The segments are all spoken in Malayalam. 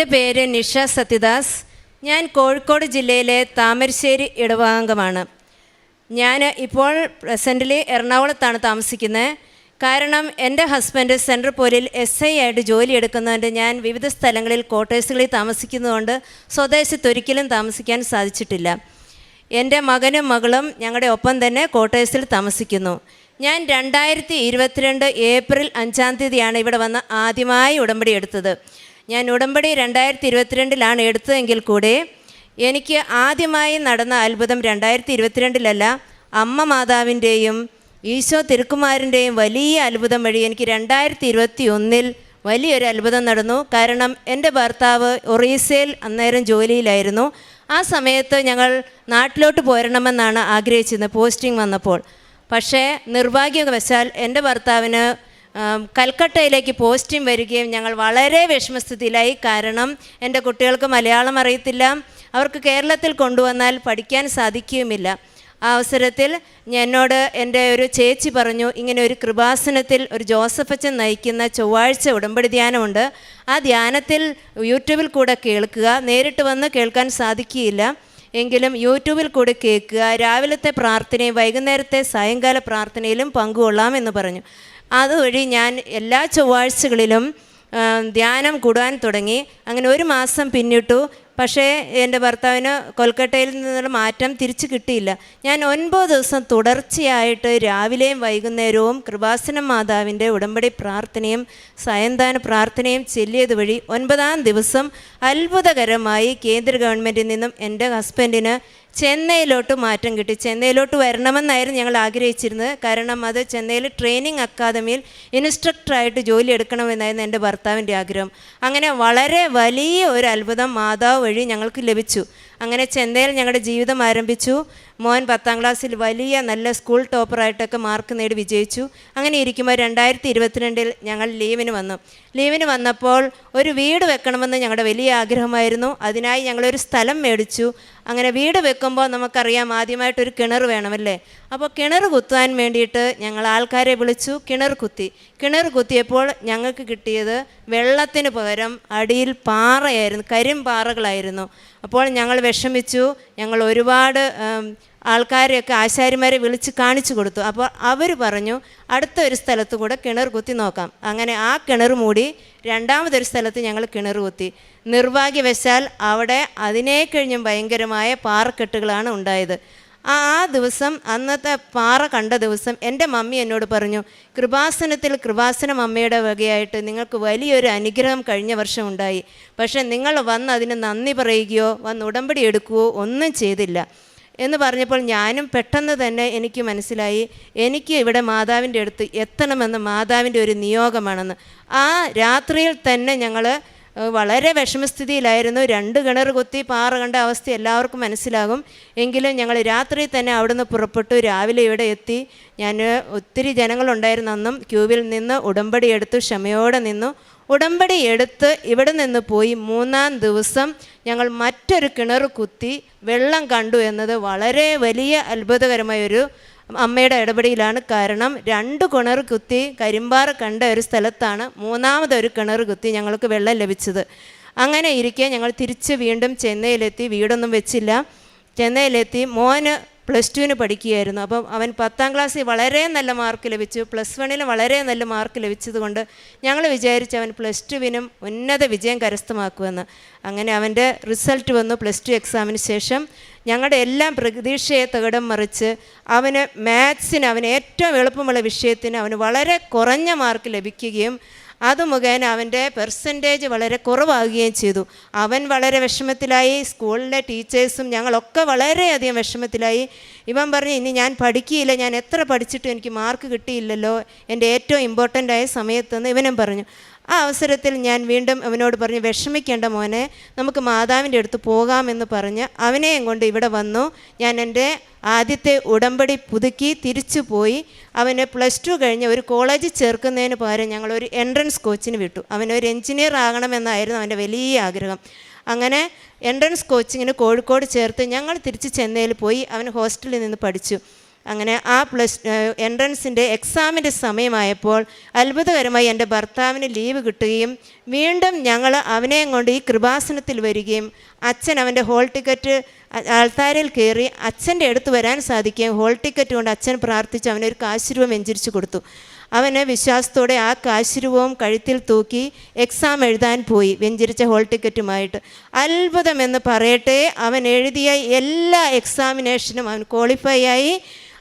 എന്റെ പേര് നിഷ സത്യദാസ്. ഞാൻ കോഴിക്കോട് ജില്ലയിലെ താമരശ്ശേരി ഇടവാംഗമാണ് ഞാൻ ഇപ്പോൾ പ്രസന്റലി എറണാകുളത്താണ് താമസിക്കുന്നത്. കാരണം എന്റെ ഹസ്ബൻഡ് സെൻട്രൽ പോലിൽ എസ് ഐ ആയിട്ട് ജോലി എടുക്കുന്നതുകൊണ്ട് ഞാൻ വിവിധ സ്ഥലങ്ങളിൽ ക്വാർട്ടേഴ്സുകളിൽ താമസിക്കുന്നതുകൊണ്ട് സ്വദേശത്ത് ഒരിക്കലും താമസിക്കാൻ സാധിച്ചിട്ടില്ല. എന്റെ മകനും മകളും ഞങ്ങളുടെ ഒപ്പം തന്നെ ക്വാർട്ടേഴ്സിൽ താമസിക്കുന്നു. ഞാൻ രണ്ടായിരത്തി ഇരുപത്തിരണ്ട് ഏപ്രിൽ അഞ്ചാം തീയതിയാണ് ഇവിടെ വന്ന് ആദ്യമായി ഉടമ്പടി എടുത്തത്. ഞാൻ ഉടമ്പടി രണ്ടായിരത്തി ഇരുപത്തിരണ്ടിലാണ് എടുത്തതെങ്കിൽ കൂടെ എനിക്ക് ആദ്യമായി നടന്ന അത്ഭുതം രണ്ടായിരത്തി ഇരുപത്തിരണ്ടിലല്ല അമ്മ മാതാവിന്റെയും ഈശോ തിരുക്കുമാരന്റെയും വലിയ അത്ഭുതം വഴി എനിക്ക് രണ്ടായിരത്തി ഇരുപത്തി ഒന്നിൽ വലിയൊരു അത്ഭുതം നടന്നു. കാരണം എന്റെ ഭർത്താവ് ഒറീസയിൽ അന്നേരം ജോലിയിലായിരുന്നു. ആ സമയത്ത് ഞങ്ങൾ നാട്ടിലോട്ട് പോരണമെന്നാണ് ആഗ്രഹിച്ചിരുന്നത് പോസ്റ്റിംഗ് വന്നപ്പോൾ. പക്ഷേ നിർഭാഗ്യവശാൽ എന്റെ ഭർത്താവിന് കൽക്കട്ടയിലേക്ക് പോസ്റ്റിംഗ് വരികയും ഞങ്ങൾ വളരെ വിഷമസ്ഥിതിയിലായി. കാരണം എന്റെ കുട്ടികൾക്ക് മലയാളം അറിയത്തില്ല. അവർക്ക് കേരളത്തിൽ കൊണ്ടുവന്നാൽ പഠിക്കാൻ സാധിക്കുകയുമില്ല. ആ അവസരത്തിൽ എന്നോട് എന്റെ ഒരു ചേച്ചി പറഞ്ഞു ഇങ്ങനെ ഒരു കൃപാസനത്തിൽ ഒരു ജോസഫച്ചൻ നയിക്കുന്ന ചൊവ്വാഴ്ച ഉടമ്പടി ധ്യാനമുണ്ട്. ആ ധ്യാനത്തിൽ യൂട്യൂബിൽ കൂടെ കേൾക്കുക. നേരിട്ട് വന്ന് കേൾക്കാൻ സാധിക്കുകയില്ല. എങ്കിലും യൂട്യൂബിൽ കൂടെ കേൾക്കുക. രാവിലത്തെ പ്രാർത്ഥനയും വൈകുന്നേരത്തെ സായങ്കാല പ്രാർത്ഥനയിലും പങ്കുകൊള്ളാം എന്ന് പറഞ്ഞു. അതുവഴി ഞാൻ എല്ലാ ചൊവ്വാഴ്ചകളിലും ധ്യാനം കൂടാൻ തുടങ്ങി. അങ്ങനെ ഒരു മാസം പിന്നിട്ടു. പക്ഷേ എന്റെ ഭർത്താവിന് കൊൽക്കട്ടയിൽ നിന്നുള്ള മാറ്റം തിരിച്ചു കിട്ടിയില്ല. ഞാൻ ഒൻപത് ദിവസം തുടർച്ചയായിട്ട് രാവിലെയും വൈകുന്നേരവും കൃപാസനം മാതാവിന്റെ ഉടമ്പടി പ്രാർത്ഥനയും സയന്താന പ്രാർത്ഥനയും ചെല്ലിയത് വഴി ഒൻപതാം ദിവസം അത്ഭുതകരമായി കേന്ദ്ര ഗവൺമെന്റിൽ നിന്നും എന്റെ ഹസ്ബൻഡിന് ചെന്നൈയിലോട്ട് മാറ്റം കിട്ടി. ചെന്നൈയിലോട്ട് വരണമെന്നായിരുന്നു ഞങ്ങൾ ആഗ്രഹിച്ചിരുന്നത്. കാരണം അത് ചെന്നൈയിൽ ട്രെയിനിങ് അക്കാദമിയിൽ ഇൻസ്ട്രക്ടറായിട്ട് ജോലി എടുക്കണമെന്നായിരുന്നു എന്റെ ഭർത്താവിന്റെ ആഗ്രഹം. അങ്ങനെ വളരെ വലിയ ഒരു അത്ഭുതം മാതാവ് വഴി ഞങ്ങൾക്ക് ലഭിച്ചു. അങ്ങനെ ചെന്നൈയിൽ ഞങ്ങളുടെ ജീവിതം ആരംഭിച്ചു. മോൻ പത്താം ക്ലാസ്സിൽ വലിയ നല്ല സ്കൂൾ ടോപ്പറായിട്ടൊക്കെ മാർക്ക് നേടി വിജയിച്ചു. അങ്ങനെ ഇരിക്കുമ്പോൾ രണ്ടായിരത്തി ഇരുപത്തിരണ്ടിൽ ഞങ്ങൾ ലീവിന് വന്നു. ലീവിന് വന്നപ്പോൾ ഒരു വീട് വെക്കണമെന്ന് ഞങ്ങളുടെ വലിയ ആഗ്രഹമായിരുന്നു. അതിനായി ഞങ്ങളൊരു സ്ഥലം മേടിച്ചു. അങ്ങനെ വീട് വെക്കുമ്പോൾ നമുക്കറിയാം ആദ്യമായിട്ടൊരു കിണർ വേണമല്ലേ? അപ്പോൾ കിണർ കുത്താൻ വേണ്ടിയിട്ട് ഞങ്ങൾ ആൾക്കാരെ വിളിച്ചു. കിണർ കുത്തി. കിണർ കുത്തിയപ്പോൾ ഞങ്ങൾക്ക് കിട്ടിയത് വെള്ളത്തിന് പകരം അടിയിൽ പാറയായിരുന്നു കരിമ്പാറകളായിരുന്നു. അപ്പോൾ ഞങ്ങൾ വിഷമിച്ചു. ഞങ്ങൾ ഒരുപാട് ആൾക്കാരെയൊക്കെ ആശാരിമാരെ വിളിച്ച് കാണിച്ചു കൊടുത്തു. അപ്പോൾ അവർ പറഞ്ഞു അടുത്ത ഒരു സ്ഥലത്ത് കൂടെ കിണർ കുത്തി നോക്കാം. അങ്ങനെ ആ കിണർ മൂടി രണ്ടാമതൊരു സ്ഥലത്ത് ഞങ്ങൾ കിണർ കുത്തി. നിർഭാഗ്യവശാൽ അവിടെ അതിനെ കഴിഞ്ഞും ഭയങ്കരമായ പാറക്കെട്ടുകളാണ് ഉണ്ടായത്. ആ ദിവസം അന്നത്തെ പാറ കണ്ട ദിവസം എന്റെ മമ്മി എന്നോട് പറഞ്ഞു കൃപാസനത്തിൽ കൃപാസനം അമ്മയുടെ വകയായിട്ട് നിങ്ങൾക്ക് വലിയൊരു അനുഗ്രഹം കഴിഞ്ഞ വർഷം ഉണ്ടായി. പക്ഷേ നിങ്ങൾ വന്ന് അതിന് നന്ദി പറയുകയോ വന്ന് ഉടമ്പടി എടുക്കുകയോ ഒന്നും ചെയ്തില്ല. എന്ന് പറഞ്ഞപ്പോൾ ഞാനും പെട്ടെന്ന് തന്നെ എനിക്ക് മനസ്സിലായി എനിക്ക് ഇവിടെ മാതാവിന്റെ അടുത്ത് എത്തണമെന്ന് മാതാവിന്റെ ഒരു നിയോഗമാണെന്ന്. ആ രാത്രിയിൽ തന്നെ ഞങ്ങൾ വളരെ വിഷമസ്ഥിതിയിലായിരുന്നു. രണ്ട് കിണർ കുത്തി പാറ കണ്ട അവസ്ഥ എല്ലാവർക്കും മനസ്സിലാകും. എങ്കിലും ഞങ്ങൾ രാത്രി തന്നെ അവിടുന്ന് പുറപ്പെട്ടു. രാവിലെ ഇവിടെ എത്തി. ഞാൻ ഒത്തിരി ജനങ്ങളുണ്ടായിരുന്നു അന്നും. ക്യൂവിൽ നിന്ന് ഉടമ്പടി എടുത്തു ക്ഷമയോടെ നിന്നു. ഉടമ്പടി എടുത്ത് ഇവിടെ നിന്ന് പോയി. മൂന്നാം ദിവസം ഞങ്ങൾ മറ്റൊരു കിണർ കുത്തി വെള്ളം കണ്ടു എന്നത് വളരെ വലിയ അത്ഭുതകരമായൊരു അമ്മയുടെ ഇടപെടലാണ് കാരണം രണ്ട് കിണർ കുത്തി കരിമ്പാറ കണ്ട ഒരു സ്ഥലത്താണ് മൂന്നാമതൊരു കിണർ കുത്തി ഞങ്ങൾക്ക് വെള്ളം ലഭിച്ചത്. അങ്ങനെ ഇരിക്കെ ഞങ്ങൾ തിരിച്ച് വീണ്ടും ചെന്നൈയിലെത്തി. വീടൊന്നും വെച്ചില്ല. ചെന്നൈയിലെത്തി. മോന് പ്ലസ് ടുവിന് പഠിക്കുകയായിരുന്നു. അപ്പം അവൻ പത്താം ക്ലാസ്സിൽ വളരെ നല്ല മാർക്ക് ലഭിച്ചു. പ്ലസ് വണ്ണിൽ വളരെ നല്ല മാർക്ക് ലഭിച്ചതുകൊണ്ട് ഞങ്ങൾ വിചാരിച്ചു അവൻ പ്ലസ് ടുവിനും ഉന്നത വിജയം കരസ്ഥമാക്കുമെന്ന്. അങ്ങനെ അവന്റെ റിസൾട്ട് വന്നു പ്ലസ് ടു എക്സാമിന് ശേഷം. ഞങ്ങളുടെ എല്ലാം പ്രതീക്ഷയെ തകിടം മറിച്ച് അവന് മാത്സിന് അവന് ഏറ്റവും എളുപ്പമുള്ള വിഷയത്തിന് അവന് വളരെ കുറഞ്ഞ മാർക്ക് ലഭിക്കുകയും അത് മുഖേന അവന്റെ പെർസെന്റേജ് വളരെ കുറവാകുകയും ചെയ്തു. അവൻ വളരെ വിഷമത്തിലായി സ്കൂളിലെ ടീച്ചേഴ്സും ഞങ്ങളൊക്കെ വളരെയധികം വിഷമത്തിലായി. ഇവൻ പറഞ്ഞു ഇനി ഞാൻ പഠിക്കുകയില്ല ഞാൻ എത്ര പഠിച്ചിട്ടും എനിക്ക് മാർക്ക് കിട്ടിയില്ലല്ലോ. എന്റെ ഏറ്റവും ഇമ്പോർട്ടന്റ് ആയ സമയത്തെന്ന് ഇവനും പറഞ്ഞു. ആ അവസരത്തിൽ ഞാൻ വീണ്ടും അവനോട് പറഞ്ഞു വിഷമിക്കേണ്ട മോനെ നമുക്ക് മാതാവിന്റെ അടുത്ത് പോകാമെന്ന് പറഞ്ഞ് അവനെയും കൊണ്ട് ഇവിടെ വന്നു. ഞാൻ എന്റെ ആദ്യത്തെ ഉടമ്പടി പുതുക്കി തിരിച്ചു പോയി. അവനെ പ്ലസ് ടു കഴിഞ്ഞ് ഒരു കോളേജിൽ ചേർക്കുന്നതിന് പകരം ഞങ്ങളൊരു എൻട്രൻസ് കോച്ചിന് വിട്ടു. അവനൊരു എഞ്ചിനീയർ ആകണമെന്നായിരുന്നു അവന്റെ വലിയ ആഗ്രഹം. അങ്ങനെ എൻട്രൻസ് കോച്ചിങ്ങിന് കോഴിക്കോട് ചേർത്ത് ഞങ്ങൾ തിരിച്ച് ചെന്നൈയിൽ പോയി. അവൻ ഹോസ്റ്റലിൽ നിന്ന് പഠിച്ചു. അങ്ങനെ ആ പ്ലസ് എൻട്രൻസിന്റെ എക്സാമിന്റെ സമയമായപ്പോൾ അത്ഭുതകരമായി എന്റെ ഭർത്താവിന് ലീവ് കിട്ടുകയും വീണ്ടും ഞങ്ങൾ അവനെയും കൊണ്ട് ഈ കൃപാസനത്തിൽ വരികയും അച്ഛൻ അവന്റെ ഹോൾ ടിക്കറ്റ് ആൾത്താരയിൽ കയറി അച്ഛന്റെ അടുത്ത് വരാൻ സാധിക്കുകയും ഹോൾ ടിക്കറ്റ് കൊണ്ട് അച്ഛൻ പ്രാർത്ഥിച്ച് അവനൊരു കാശുരൂപം രൂപ വെഞ്ചരിച്ചു കൊടുത്തു. അവന് വിശ്വാസത്തോടെ ആ കാശുരൂപവും കഴുത്തിൽ തൂക്കി എക്സാം എഴുതാൻ പോയി വെഞ്ചരിച്ച ഹോൾ ടിക്കറ്റുമായിട്ട്. അത്ഭുതമെന്ന് പറയട്ടെ അവൻ എഴുതിയ എല്ലാ എക്സാമിനേഷനും അവൻ ക്വാളിഫൈ ആയി.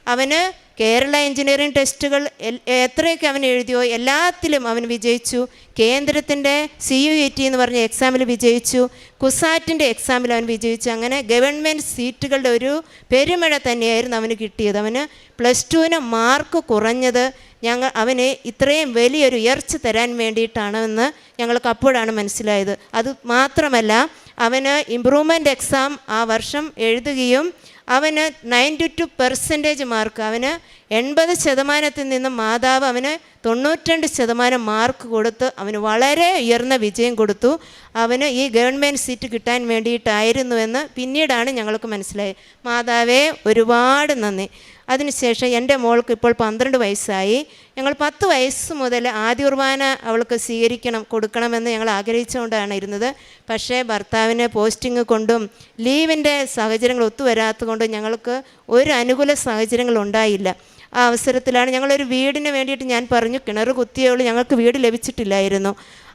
അവന് കേരള എഞ്ചിനീയറിംഗ് ടെസ്റ്റുകൾ എത്രയൊക്കെ അവൻ എഴുതിയോ എല്ലാത്തിലും അവൻ വിജയിച്ചു. കേന്ദ്രത്തിന്റെ സി യു ഇ ടി എന്ന് പറഞ്ഞ എക്സാമിൽ വിജയിച്ചു. കുസാറ്റിന്റെ എക്സാമിൽ അവൻ വിജയിച്ചു. അങ്ങനെ ഗവൺമെന്റ് സീറ്റുകളുടെ ഒരു പെരുമഴ തന്നെയായിരുന്നു അവന് കിട്ടിയത്. അവന് പ്ലസ് ടുവിന് മാർക്ക് കുറഞ്ഞത് ഞങ്ങൾ അവന് ഇത്രയും വലിയൊരു ഉയർച്ച തരാൻ വേണ്ടിയിട്ടാണെന്ന് ഞങ്ങൾക്ക് അപ്പോഴാണ് മനസ്സിലായത്. അത് മാത്രമല്ല അവന് ഇമ്പ്രൂവ്മെന്റ് എക്സാം ആ വർഷം എഴുതുകയും അവന് നയന്റി ടു പെർസെന്റേജ് മാർക്ക് അവന് എൺപത് ശതമാനത്തിൽ നിന്ന് മാതാവ് അവന് തൊണ്ണൂറ്റിരണ്ട് ശതമാനം മാർക്ക് കൊടുത്ത് അവന് വളരെ ഉയർന്ന വിജയം കൊടുത്തു. അവന് ഈ ഗവൺമെന്റ് സീറ്റ് കിട്ടാൻ വേണ്ടിയിട്ടായിരുന്നുവെന്ന് പിന്നീടാണ് ഞങ്ങൾക്ക് മനസ്സിലായത്. മാതാവേ ഒരുപാട് നന്ദി. അതിനുശേഷം എന്റെ മോൾക്ക് ഇപ്പോൾ പന്ത്രണ്ട് വയസ്സായി. ഞങ്ങൾ പത്ത് വയസ്സ് മുതൽ ആദ്യ കുർബാന അവൾക്ക് സ്വീകരിക്കണം കൊടുക്കണമെന്ന് ഞങ്ങൾ ആഗ്രഹിച്ചുകൊണ്ടാണ് ഇരുന്നത്. പക്ഷേ ഭർത്താവിനെ പോസ്റ്റിംഗ് കൊണ്ടും ലീവിന്റെ സാഹചര്യങ്ങൾ ഒത്തുവരാത്തതുകൊണ്ടും ഞങ്ങൾക്ക് ഒരു അനുകൂല സാഹചര്യങ്ങൾ ഉണ്ടായില്ല. ആ അവസരത്തിലാണ്. ഞങ്ങളൊരു വീടിന് വേണ്ടിയിട്ട് ഞാൻ പറഞ്ഞു കിണർ കുത്തിയുള്ളൂ ഞങ്ങൾക്ക് വീട് ലഭിച്ചിട്ടില്ലായിരുന്നു.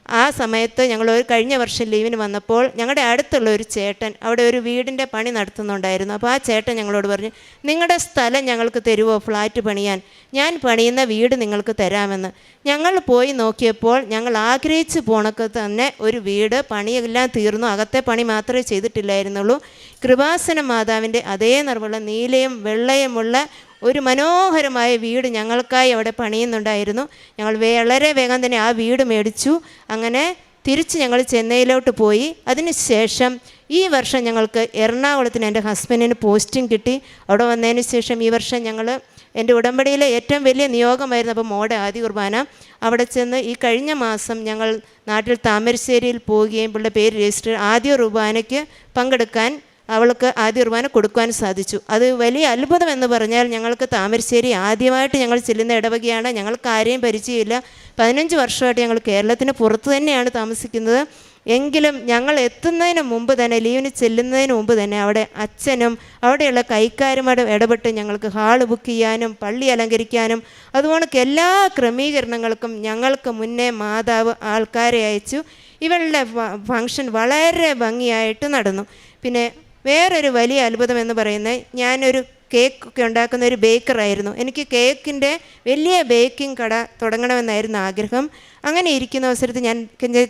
ആ സമയത്ത് ഞങ്ങൾ ഒരു കഴിഞ്ഞ വർഷം ലീവിന് വന്നപ്പോൾ ഞങ്ങളുടെ അടുത്തുള്ള ഒരു ചേട്ടൻ അവിടെ ഒരു വീടിന്റെ പണി നടത്തുന്നുണ്ടായിരുന്നു. അപ്പോൾ ആ ചേട്ടൻ ഞങ്ങളോട് പറഞ്ഞു നിങ്ങളുടെ സ്ഥലം ഞങ്ങൾക്ക് തരുമോ ഫ്ലാറ്റ് പണിയാൻ. ഞാൻ പണിയുന്ന വീട് നിങ്ങൾക്ക് തരാമെന്ന്. ഞങ്ങൾ പോയി നോക്കിയപ്പോൾ ഞങ്ങൾ ആഗ്രഹിച്ച് പോണക്ക് തന്നെ ഒരു വീട് പണിയെല്ലാം തീർന്നു. അകത്തെ പണി മാത്രമേ ചെയ്തിട്ടില്ലായിരുന്നുള്ളൂ. കൃപാസന മാതാവിന്റെ അതേ നിറമുള്ള നീലയും വെള്ളയുമുള്ള ഒരു മനോഹരമായ വീട് ഞങ്ങൾക്കായി അവിടെ പണിയുന്നുണ്ടായിരുന്നു. ഞങ്ങൾ വളരെ വേഗം തന്നെ ആ വീട് മേടിച്ചു. അങ്ങനെ തിരിച്ച് ഞങ്ങൾ ചെന്നൈയിലോട്ട് പോയി. അതിനുശേഷം ഈ വർഷം ഞങ്ങൾക്ക് എറണാകുളത്തിന് എന്റെ ഹസ്ബൻഡിന് പോസ്റ്റിംഗ് കിട്ടി. അവിടെ വന്നതിന് ശേഷം ഈ വർഷം ഞങ്ങൾ എന്റെ ഉടമ്പടിയിലെ ഏറ്റവും വലിയ നിയോഗമായിരുന്നു അപ്പോൾ മോടെ ആദ്യ കുർബാന. അവിടെ ചെന്ന് ഈ കഴിഞ്ഞ മാസം ഞങ്ങൾ നാട്ടിൽ താമരശ്ശേരിയിൽ പോവുകയും പിള്ളേ പേര് രജിസ്റ്റർ ആദ്യ കുർബാനയ്ക്ക് പങ്കെടുക്കാൻ അവൾക്ക് ആദ്യ കുർബാന കൊടുക്കുവാൻ സാധിച്ചു. അത് വലിയ അത്ഭുതം എന്ന് പറഞ്ഞാൽ ഞങ്ങൾക്ക് താമരശ്ശേരി ആദ്യമായിട്ട് ഞങ്ങൾ ചെല്ലുന്ന ഇടവകയാണ്. ഞങ്ങൾക്ക് ആരെയും പരിചയമില്ല. പതിനഞ്ച് വർഷമായിട്ട് ഞങ്ങൾ കേരളത്തിന് പുറത്ത് തന്നെയാണ് താമസിക്കുന്നത്. എങ്കിലും ഞങ്ങൾ എത്തുന്നതിന് മുമ്പ് തന്നെ ലീവിന് ചെല്ലുന്നതിന് മുമ്പ് തന്നെ അവിടെ അച്ഛനും അവിടെയുള്ള കൈക്കാരുമായിട്ട് ഇടപെട്ട് ഞങ്ങൾക്ക് ഹാൾ ബുക്ക് ചെയ്യാനും പള്ളി അലങ്കരിക്കാനും അതുപോലെ എല്ലാ ക്രമീകരണങ്ങൾക്കും ഞങ്ങൾക്ക് മുന്നേ മാതാവ് ആൾക്കാരെ അയച്ചു. ഇവളുടെ ഫങ്ഷൻ വളരെ ഭംഗിയായിട്ട് നടന്നു. പിന്നെ വേറൊരു വലിയ അത്ഭുതം എന്ന് പറയുന്നത് ഞാനൊരു കേക്കൊക്കെ ഉണ്ടാക്കുന്ന ഒരു ബേക്കറായിരുന്നു എനിക്ക് കേക്കിന്റെ വലിയ ബേക്കിംഗ് കട തുടങ്ങണമെന്നായിരുന്നു ആഗ്രഹം. അങ്ങനെ ഇരിക്കുന്ന അവസരത്തിൽ ഞാൻ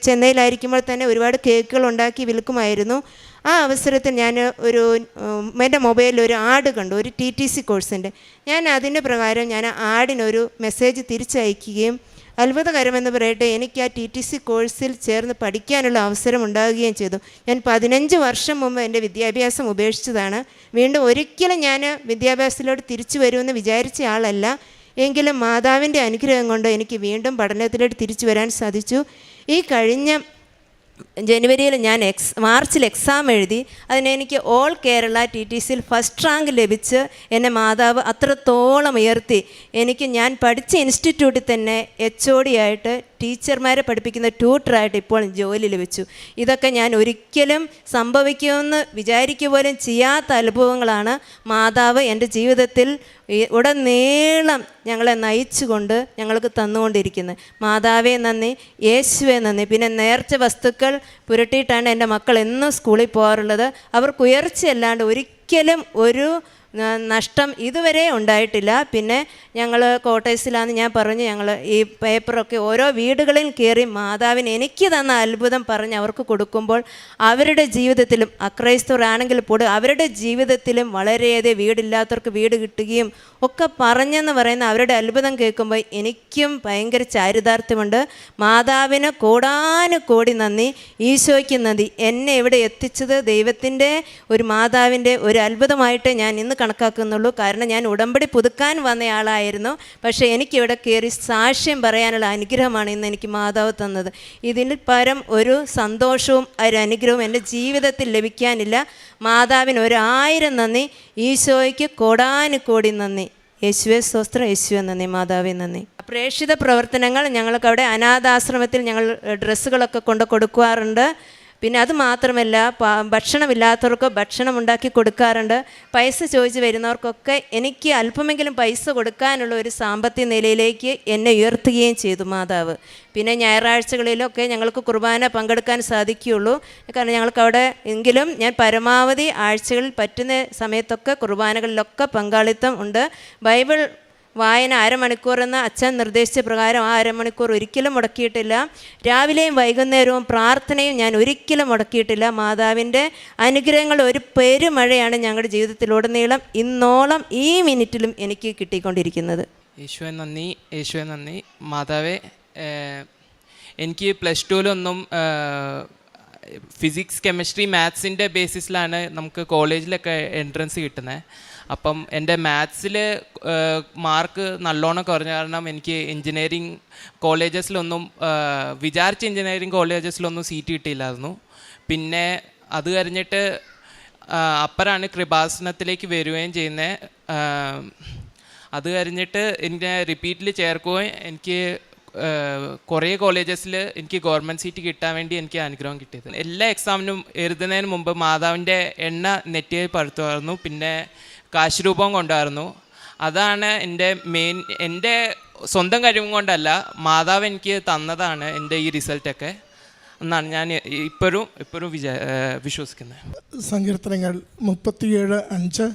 ചെന്നൈയിലായിരിക്കുമ്പോൾ തന്നെ ഒരുപാട് കേക്കുകൾ ഉണ്ടാക്കി വിൽക്കുമായിരുന്നു. ആ അവസരത്തിൽ ഞാൻ ഒരു എന്റെ മൊബൈലിൽ ഒരു ആഡ് കണ്ടു ഒരു ടി ടി സി കോഴ്സിന്റെ ഞാൻ അതിന്റെ പ്രകാരം ഞാൻ ആഡിനൊരു മെസ്സേജ് തിരിച്ചയക്കുകയും അത്ഭുതകരമെന്ന് പറയട്ടെ. എനിക്ക് ആ ടി ടി സി കോഴ്സിൽ ചേർന്ന് പഠിക്കാനുള്ള അവസരം ഉണ്ടാകുകയും ചെയ്തു. ഞാൻ പതിനഞ്ച് വർഷം മുമ്പ് എന്റെ വിദ്യാഭ്യാസം ഉപേക്ഷിച്ചതാണ്. വീണ്ടും ഒരിക്കലും ഞാൻ വിദ്യാഭ്യാസത്തിലോട്ട് തിരിച്ചു വരുമെന്ന് വിചാരിച്ച ആളല്ല. എങ്കിലും മാതാവിന്റെ അനുഗ്രഹം കൊണ്ട് എനിക്ക് വീണ്ടും പഠനത്തിലോട്ട് തിരിച്ചു വരാൻ സാധിച്ചു. ഈ കഴിഞ്ഞ ജനുവരിയിൽ ഞാൻ എക്സ് മാർച്ചിൽ എക്സാം എഴുതി അതിനെനിക്ക് ഓൾ കേരള ടി ടി സിയിൽ ഫസ്റ്റ് റാങ്ക് ലഭിച്ച് എന്നെ മാതാവ് അത്രത്തോളം ഉയർത്തി. എനിക്ക് ഞാൻ പഠിച്ച ഇൻസ്റ്റിറ്റ്യൂട്ടിൽ തന്നെ എച്ച് ഒ ഡി ആയിട്ട് ടീച്ചർമാരെ പഠിപ്പിക്കുന്ന ട്യൂട്ടറായിട്ട് ഇപ്പോൾ ജോലി ലഭിച്ചു ഇതൊക്കെ ഞാൻ ഒരിക്കലും സംഭവിക്കുമെന്ന് വിചാരിക്കുക പോലും ചെയ്യാത്ത അനുഭവങ്ങളാണ് മാതാവ് എന്റെ ജീവിതത്തിൽ ഉടനീളം ഞങ്ങളെ നയിച്ചുകൊണ്ട് ഞങ്ങൾക്ക് തന്നുകൊണ്ടിരിക്കുന്നത്. മാതാവേ നന്ദി യേശുവേ നന്ദി. പിന്നെ നേർച്ച വസ്തുക്കൾ പുരട്ടിയിട്ടാണ് എന്റെ മക്കൾ എന്നും സ്കൂളിൽ പോകാറുള്ളത്. അവർക്ക് ഉയർച്ചയല്ലാണ്ട് ഒരിക്കലും ഒരു നഷ്ടം ഇതുവരെ ഉണ്ടായിട്ടില്ല. പിന്നെ ഞങ്ങൾ കോട്ടേഴ്സിലാന്ന് ഞാൻ പറഞ്ഞു ഞങ്ങൾ ഈ പേപ്പറൊക്കെ ഓരോ വീടുകളിൽ കയറി മാതാവിന് എനിക്ക് തന്ന അത്ഭുതം പറഞ്ഞ് അവർക്ക് കൊടുക്കുമ്പോൾ അവരുടെ ജീവിതത്തിലും അക്രൈസ്തവരാണെങ്കിൽ പോലും അവരുടെ ജീവിതത്തിലും വളരെയധികം വീടില്ലാത്തവർക്ക് വീട് കിട്ടുകയും ഒക്കെ പറഞ്ഞെന്ന് പറയുന്ന അവരുടെ അത്ഭുതം കേൾക്കുമ്പോൾ എനിക്കും ഭയങ്കര ചാരിതാർത്ഥ്യമുണ്ട്. മാതാവിന് കോടാനു കോടി നന്ദി. ഈശോയ്ക്ക് നന്ദി. എന്നെ ഇവിടെ എത്തിച്ചത് ദൈവത്തിന്റെ ഒരു മാതാവിന്റെ ഒരു അത്ഭുതമായിട്ട് ഞാൻ ഇന്ന് കണക്കാക്കുന്നുള്ളൂ. കാരണം ഞാൻ ഉടമ്പടി പുതുക്കാൻ വന്നയാളായിരുന്നു. പക്ഷേ എനിക്കിവിടെ കയറി സാക്ഷ്യം പറയാനുള്ള അനുഗ്രഹമാണ് ഇന്ന് എനിക്ക് മാതാവ് തന്നത്. ഇതിൽ പരം ഒരു സന്തോഷവും ഒരു അനുഗ്രഹവും എന്റെ ജീവിതത്തിൽ ലഭിക്കാനില്ല. മാതാവിന് ഒരായിരം നന്ദി. ഈശോയ്ക്ക് കോടാനുകോടി നന്ദി. യേശുവെ സ്വസ്ത്ര യേശുവെ നന്ദി. മാതാവി നന്ദി. പ്രേക്ഷിത പ്രവർത്തനങ്ങൾ ഞങ്ങൾക്ക് അവിടെ അനാഥാശ്രമത്തിൽ ഞങ്ങൾ ഡ്രസ്സുകളൊക്കെ കൊണ്ട് കൊടുക്കാറുണ്ട് പിന്നെ അത് മാത്രമല്ല ഭക്ഷണമില്ലാത്തവർക്ക് ഭക്ഷണം ഉണ്ടാക്കി കൊടുക്കാറുണ്ട്. പൈസ ചോദിച്ച് വരുന്നവർക്കൊക്കെ എനിക്ക് അല്പമെങ്കിലും പൈസ കൊടുക്കാനുള്ള ഒരു സാമ്പത്തിക നിലയിലേക്ക് എന്നെ ഉയർത്തുകയും ചെയ്തു മാതാവ്. പിന്നെ ഞായറാഴ്ചകളിലൊക്കെ ഞങ്ങൾക്ക് കുർബാന പങ്കെടുക്കാൻ സാധിക്കുകയുള്ളൂ. കാരണം ഞങ്ങൾക്ക് അവിടെ എങ്കിലും ഞാൻ പരമാവധി ആഴ്ചകളിൽ പറ്റുന്ന സമയത്തൊക്കെ കുർബാനകളിലൊക്കെ പങ്കാളിത്തം ഉണ്ട്. ബൈബിൾ വായന അരമണിക്കൂർ എന്ന അച്ഛൻ നിർദ്ദേശിച്ച പ്രകാരം ആ അരമണിക്കൂർ ഒരിക്കലും മുടക്കിയിട്ടില്ല. രാവിലെയും വൈകുന്നേരവും പ്രാർത്ഥനയും ഞാൻ ഒരിക്കലും മുടക്കിയിട്ടില്ല. മാതാവിന്റെ അനുഗ്രഹങ്ങൾ ഒരു പെരുമഴയാണ് ഞങ്ങളുടെ ജീവിതത്തിലുടനീളം ഇന്നോളം ഈ മിനിറ്റിലും എനിക്ക് കിട്ടിക്കൊണ്ടിരിക്കുന്നത്. യേശുവെ നന്ദി. യേശുവെ നന്ദി. മാതാവേ എനിക്ക് പ്ലസ് ടുവിലൊന്നും ഫിസിക്സ് കെമിസ്ട്രി മാത്സിന്റെ ബേസിസിലാണ് നമുക്ക് കോളേജിലൊക്കെ എൻട്രൻസ് കിട്ടുന്നത് അപ്പം എന്റെ മാത്സിൽ മാർക്ക് നല്ലോണം കുറഞ്ഞ കാരണം എനിക്ക് എൻജിനീയറിങ് കോളേജസിലൊന്നും വിചാരിച്ച എൻജിനീയറിങ് കോളേജസിലൊന്നും സീറ്റ് കിട്ടിയില്ലായിരുന്നു. പിന്നെ അത് കഴിഞ്ഞിട്ട് അപ്പറാണ് കൃപാസനത്തിലേക്ക് വരികയും ചെയ്യുന്നത് അത് കഴിഞ്ഞിട്ട് എന്റെ റിപ്പീറ്റിൽ ചേർക്കുകയും എനിക്ക് കുറേ കോളേജസിൽ എനിക്ക് ഗവൺമെന്റ് സീറ്റ് കിട്ടാൻ വേണ്ടി എനിക്ക് അനുഗ്രഹം കിട്ടിയത്. എല്ലാ എക്സാമിനും എഴുതുന്നതിന് മുമ്പ് മാതാവിന്റെ എണ്ണ നെറ്റിയിൽ പഴുത്തുമായിരുന്നു പിന്നെ കാശുരൂപം കൊണ്ടായിരുന്നു. അതാണ് എന്റെ മെയിൻ എന്റെ സ്വന്തം കഴിവും കൊണ്ടല്ല മാതാവ് എനിക്ക് തന്നതാണ് എന്റെ ഈ റിസൾട്ടൊക്കെ എന്നാണ് ഞാൻ ഇപ്പോഴും ഇപ്പോഴും വിചാ വിശ്വസിക്കുന്നത്. സങ്കീർത്തനങ്ങൾ മുപ്പത്തിയേഴ് അഞ്ച്.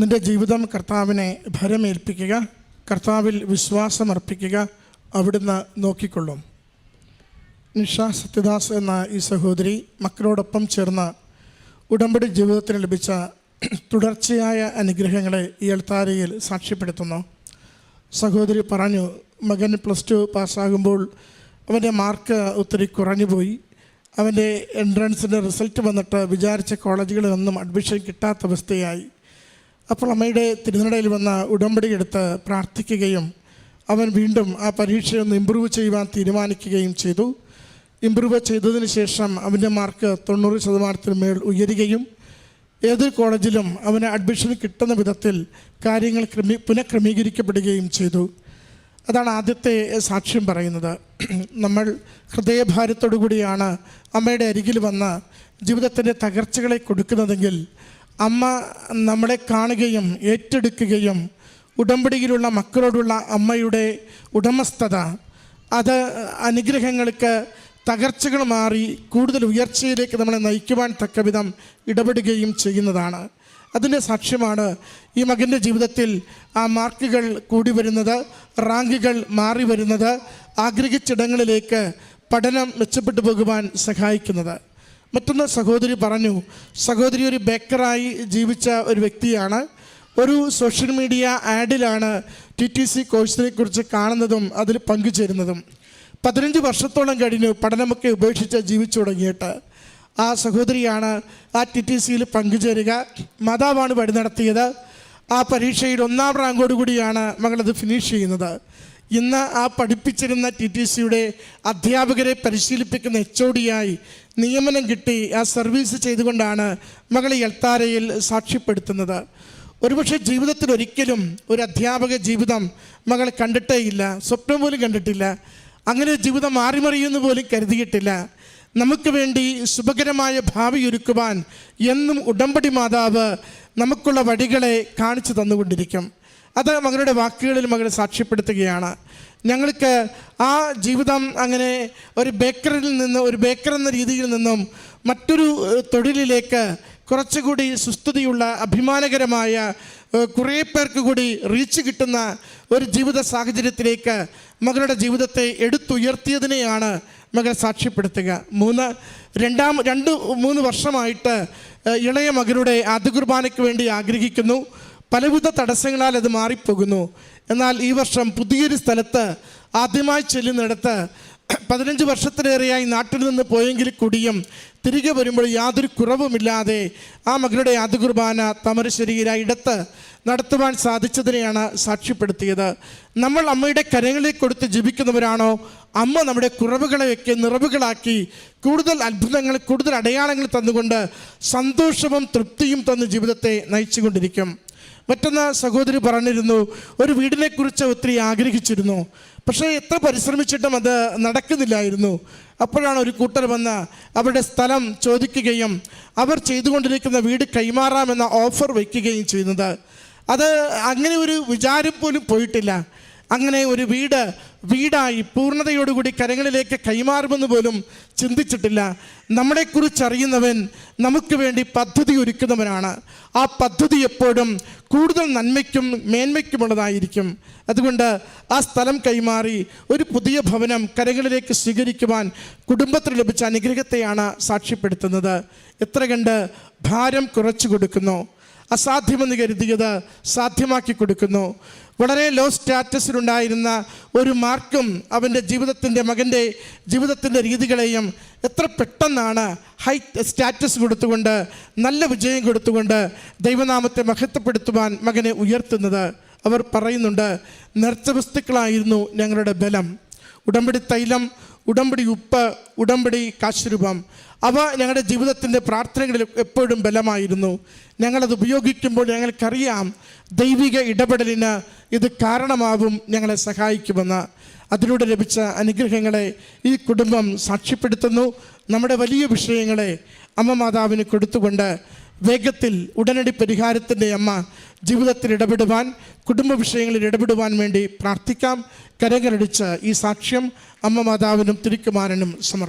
നിന്റെ ജീവിതം കർത്താവിനെ ഭരമേൽപ്പിക്കുക കർത്താവിൽ വിശ്വാസമർപ്പിക്കുക അവിടുന്ന് നോക്കിക്കൊള്ളും. നിഷ സത്യദാസ് എന്ന ഈ സഹോദരി മക്കളോടൊപ്പം ചേർന്ന് ഉടമ്പടി ജീവിതത്തിന് ലഭിച്ച തുടർച്ചയായ അനുഗ്രഹങ്ങളെ ഈ എൽത്താരയിൽ സാക്ഷ്യപ്പെടുത്തുന്നു. സഹോദരി പറഞ്ഞു മകൻ പ്ലസ് ടു പാസ്സാകുമ്പോൾ അവന്റെ മാർക്ക് ഒത്തിരി കുറഞ്ഞു പോയി അവന്റെ എൻട്രൻസിന്റെ റിസൾട്ട് വന്നിട്ട് വിചാരിച്ച കോളേജുകളിലൊന്നും അഡ്മിഷൻ കിട്ടാത്ത അവസ്ഥയായി. അപ്പോൾ അമ്മയുടെ തിരുനടയിൽ വന്ന ഉടമ്പടി എടുത്ത് പ്രാർത്ഥിക്കുകയും അവൻ വീണ്ടും ആ പരീക്ഷയൊന്ന് ഇമ്പ്രൂവ് ചെയ്യുവാൻ തീരുമാനിക്കുകയും ചെയ്തു. ഇമ്പ്രൂവ് ചെയ്തതിന് ശേഷം അവന്റെ മാർക്ക് തൊണ്ണൂറ് ശതമാനത്തിന് മേൽ ഉയരുകയും ഏതൊരു കോളേജിലും അവന് അഡ്മിഷൻ കിട്ടുന്ന വിധത്തിൽ കാര്യങ്ങൾ ക്രമീ പുനഃക്രമീകരിക്കപ്പെടുകയും ചെയ്തു. അതാണ് ആദ്യത്തെ സാക്ഷ്യം പറയുന്നത്. നമ്മൾ ഹൃദയഭാരത്തോടു കൂടിയാണ് അമ്മയുടെ അരികിൽ വന്ന് ജീവിതത്തിന്റെ തകർച്ചകളെ കൊടുക്കുന്നതെങ്കിൽ അമ്മ നമ്മളെ കാണുകയും ഏറ്റെടുക്കുകയും ഉടമ്പടിയിലുള്ള മക്കളോടുള്ള അമ്മയുടെ ഉടമസ്ഥത അത് അനുഗ്രഹങ്ങൾക്ക് തകർച്ചകൾ മാറി കൂടുതൽ ഉയർച്ചയിലേക്ക് നമ്മളെ നയിക്കുവാൻ തക്ക വിധം ഇടപെടുകയും ചെയ്യുന്നതാണ്. അതിന്റെ സാക്ഷ്യമാണ് ഈ മകന്റെ ജീവിതത്തിൽ ആ മാർക്കുകൾ കൂടി വരുന്നത് റാങ്കുകൾ മാറി വരുന്നത് ആഗ്രഹിച്ചിടങ്ങളിലേക്ക് പഠനം മെച്ചപ്പെട്ടു പോകുവാൻ സഹായിക്കുന്നത്. മറ്റൊന്ന് സഹോദരി പറഞ്ഞു സഹോദരി ഒരു ബേക്കറായി ജീവിച്ച ഒരു വ്യക്തിയാണ്. ഒരു സോഷ്യൽ മീഡിയ ആഡിലാണ് ടി ടി സി കോഴ്സിനെ കുറിച്ച് കാണുന്നതും അതിൽ പങ്കുചേരുന്നതും. പതിനഞ്ച് വർഷത്തോളം കഴിഞ്ഞു പഠനമൊക്കെ ഉപേക്ഷിച്ച് ജീവിച്ചു തുടങ്ങിയിട്ട് ആ സഹോദരിയാണ് ആ ടി ടി സിയിൽ പങ്കുചേരുക. മാതാവാണ് വഴി നടത്തിയത്. ആ പരീക്ഷയിൽ ഒന്നാം റാങ്കോടുകൂടിയാണ് മകളത് ഫിനിഷ് ചെയ്യുന്നത്. ഇന്ന് ആ പഠിപ്പിച്ചിരുന്ന ടി ടി സിയുടെ അധ്യാപകരെ പരിശീലിപ്പിക്കുന്ന എച്ച് ഒ ഡിയായി നിയമനം കിട്ടി. ആ സർവീസ് ചെയ്തുകൊണ്ടാണ് മകളെ എൽത്താരയിൽ സാക്ഷ്യപ്പെടുത്തുന്നത്. ഒരുപക്ഷെ ജീവിതത്തിൽ ഒരിക്കലും ഒരു അധ്യാപക ജീവിതം മകൾ കണ്ടിട്ടേ ഇല്ല സ്വപ്നം പോലും കണ്ടിട്ടില്ല അങ്ങനെ ജീവിതം മാറിമറിയുമെന്ന് പോലും കരുതിയിട്ടില്ല. നമുക്ക് വേണ്ടി ശുഭകരമായ ഭാവി ഒരുക്കുവാൻ എന്നും ഉടമ്പടി മാതാവ് നമുക്കുള്ള വഴികളെ കാണിച്ചു തന്നുകൊണ്ടിരിക്കും. അത് മകളുടെ വാക്കുകളിൽ മകൾ സാക്ഷ്യപ്പെടുത്തുകയാണ്. ഞങ്ങൾക്ക് ആ ജീവിതം അങ്ങനെ ഒരു ബേക്കറിൽ നിന്ന് ഒരു ബേക്കർ എന്ന രീതിയിൽ നിന്നും മറ്റൊരു തൊഴിലിലേക്ക് കുറച്ചുകൂടി സുസ്ഥിതിയുള്ള അഭിമാനകരമായ കുറേ പേർക്ക് കൂടി റീച്ച് കിട്ടുന്ന ഒരു ജീവിത സാഹചര്യത്തിലേക്ക് മകളുടെ ജീവിതത്തെ എടുത്തുയർത്തിയതിനെയാണ് മകൾ സാക്ഷ്യപ്പെടുത്തുക. മൂന്ന് രണ്ടാം രണ്ട് മൂന്ന് വർഷമായിട്ട് ഇളയ മകളുടെ ആദ്യ കുർബാനയ്ക്ക് വേണ്ടി ആഗ്രഹിക്കുന്നു. പലവിധ തടസ്സങ്ങളാൽ അത് മാറിപ്പോകുന്നു. എന്നാൽ ഈ വർഷം പുതിയൊരു സ്ഥലത്ത് ആദ്യമായി ചെല്ലുന്നിടത്ത് പതിനഞ്ച് വർഷത്തിലേറെയായി നാട്ടിൽ നിന്ന് പോയെങ്കിൽ കൂടിയും തിരികെ വരുമ്പോൾ യാതൊരു കുറവുമില്ലാതെ ആ മകളുടെ ആദ്യ കുർബാന തമരശ്ശേരിയിലെ ഇടത്ത് നടത്തുവാൻ സാധിച്ചതിനെയാണ് സാക്ഷ്യപ്പെടുത്തിയത്. നമ്മൾ അമ്മയുടെ കരങ്ങളിൽ കൊടുത്ത് ജീവിക്കുന്നവരാണോ? അമ്മ നമ്മുടെ കുറവുകളെയൊക്കെ നിറവുകളാക്കി കൂടുതൽ അത്ഭുതങ്ങൾ കൂടുതൽ അടയാളങ്ങൾ തന്നുകൊണ്ട് സന്തോഷവും തൃപ്തിയും തന്ന ജീവിതത്തെ നയിച്ചുകൊണ്ടിരിക്കും. മറ്റൊന്ന് സഹോദരി പറഞ്ഞിരുന്നു ഒരു വീടിനെക്കുറിച്ച് ഒത്തിരി ആഗ്രഹിച്ചിരുന്നു. പക്ഷേ എത്ര പരിശ്രമിച്ചിട്ടും അത് നടക്കുന്നില്ലായിരുന്നു. അപ്പോഴാണ് ഒരു കൂട്ടർ വന്ന് അവരുടെ സ്ഥലം ചോദിക്കുകയും അവർ ചെയ്തുകൊണ്ടിരിക്കുന്ന വീട് കൈമാറാമെന്ന ഓഫർ വയ്ക്കുകയും ചെയ്യുന്നത്. അത് അങ്ങനെ ഒരു വിചാരം പോലും പോയിട്ടില്ല. അങ്ങനെ ഒരു വീട് വീടായി പൂർണതയോടുകൂടി കരങ്ങളിലേക്ക് കൈമാറുമെന്ന് പോലും ചിന്തിച്ചിട്ടില്ല. നമ്മളെക്കുറിച്ച് അറിയുന്നവൻ നമുക്ക് വേണ്ടി പദ്ധതി ഒരുക്കുന്നവനാണ്. ആ പദ്ധതി എപ്പോഴും കൂടുതൽ നന്മയ്ക്കും മേന്മയ്ക്കുമുള്ളതായിരിക്കും. അതുകൊണ്ട് ആ സ്ഥലം കൈമാറി ഒരു പുതിയ ഭവനം കരങ്ങളിലേക്ക് സ്വീകരിക്കുവാൻ കുടുംബത്തിന് ലഭിച്ച അനുഗ്രഹത്തെയാണ് സാക്ഷ്യപ്പെടുത്തുന്നത്. എത്ര കണ്ട് ഭാരം കുറച്ചു കൊടുക്കുന്നു. അസാധ്യമെന്ന് കരുതിയത് സാധ്യമാക്കി കൊടുക്കുന്നു. വളരെ ലോ സ്റ്റാറ്റസിലുണ്ടായിരുന്ന ഒരു മാർക്കും അവന്റെ ജീവിതത്തിന്റെ മകന്റെ ജീവിതത്തിന്റെ രീതികളെയും എത്ര പെട്ടെന്നാണ് ഹൈ സ്റ്റാറ്റസ് കൊടുത്തുകൊണ്ട് നല്ല വിജയം കൊടുത്തുകൊണ്ട് ദൈവനാമത്തെ മഹത്വപ്പെടുത്തുവാൻ മകനെ ഉയർത്തുന്നത്. അവർ പറയുന്നുണ്ട് നേർച്ച വസ്തുക്കളായിരുന്നു ഞങ്ങളുടെ ബലം. ഉടമ്പടി തൈലം ഉടമ്പടി ഉപ്പ് ഉടമ്പടി കാശുരൂപം. അവ ഞങ്ങളുടെ ജീവിതത്തിന്റെ പ്രാർത്ഥനകളിൽ എപ്പോഴും ബലമായിരുന്നു. ഞങ്ങളത് ഉപയോഗിക്കുമ്പോൾ ഞങ്ങൾക്കറിയാം ദൈവിക ഇടപെടലിന് ഇത് കാരണമാവും ഞങ്ങളെ സഹായിക്കുമെന്ന്. അതിലൂടെ ലഭിച്ച അനുഗ്രഹങ്ങളെ ഈ കുടുംബം സാക്ഷ്യപ്പെടുത്തുന്നു. നമ്മുടെ വലിയ വിഷയങ്ങളെ അമ്മ മാതാവിന് കൊടുത്തുകൊണ്ട് വേഗത്തിൽ ഉടനടി പരിഹാരത്തിന്റെ അമ്മ ജീവിതത്തിൽ ഇടപെടുവാൻ കുടുംബ വിഷയങ്ങളിൽ ഇടപെടുവാൻ വേണ്ടി പ്രാർത്ഥിക്കാം. കരകരടിച്ച് ഈ സാക്ഷ്യം അമ്മ മാതാവിനും തിരുക്കുമാരനും സമർപ്പിക്കാം.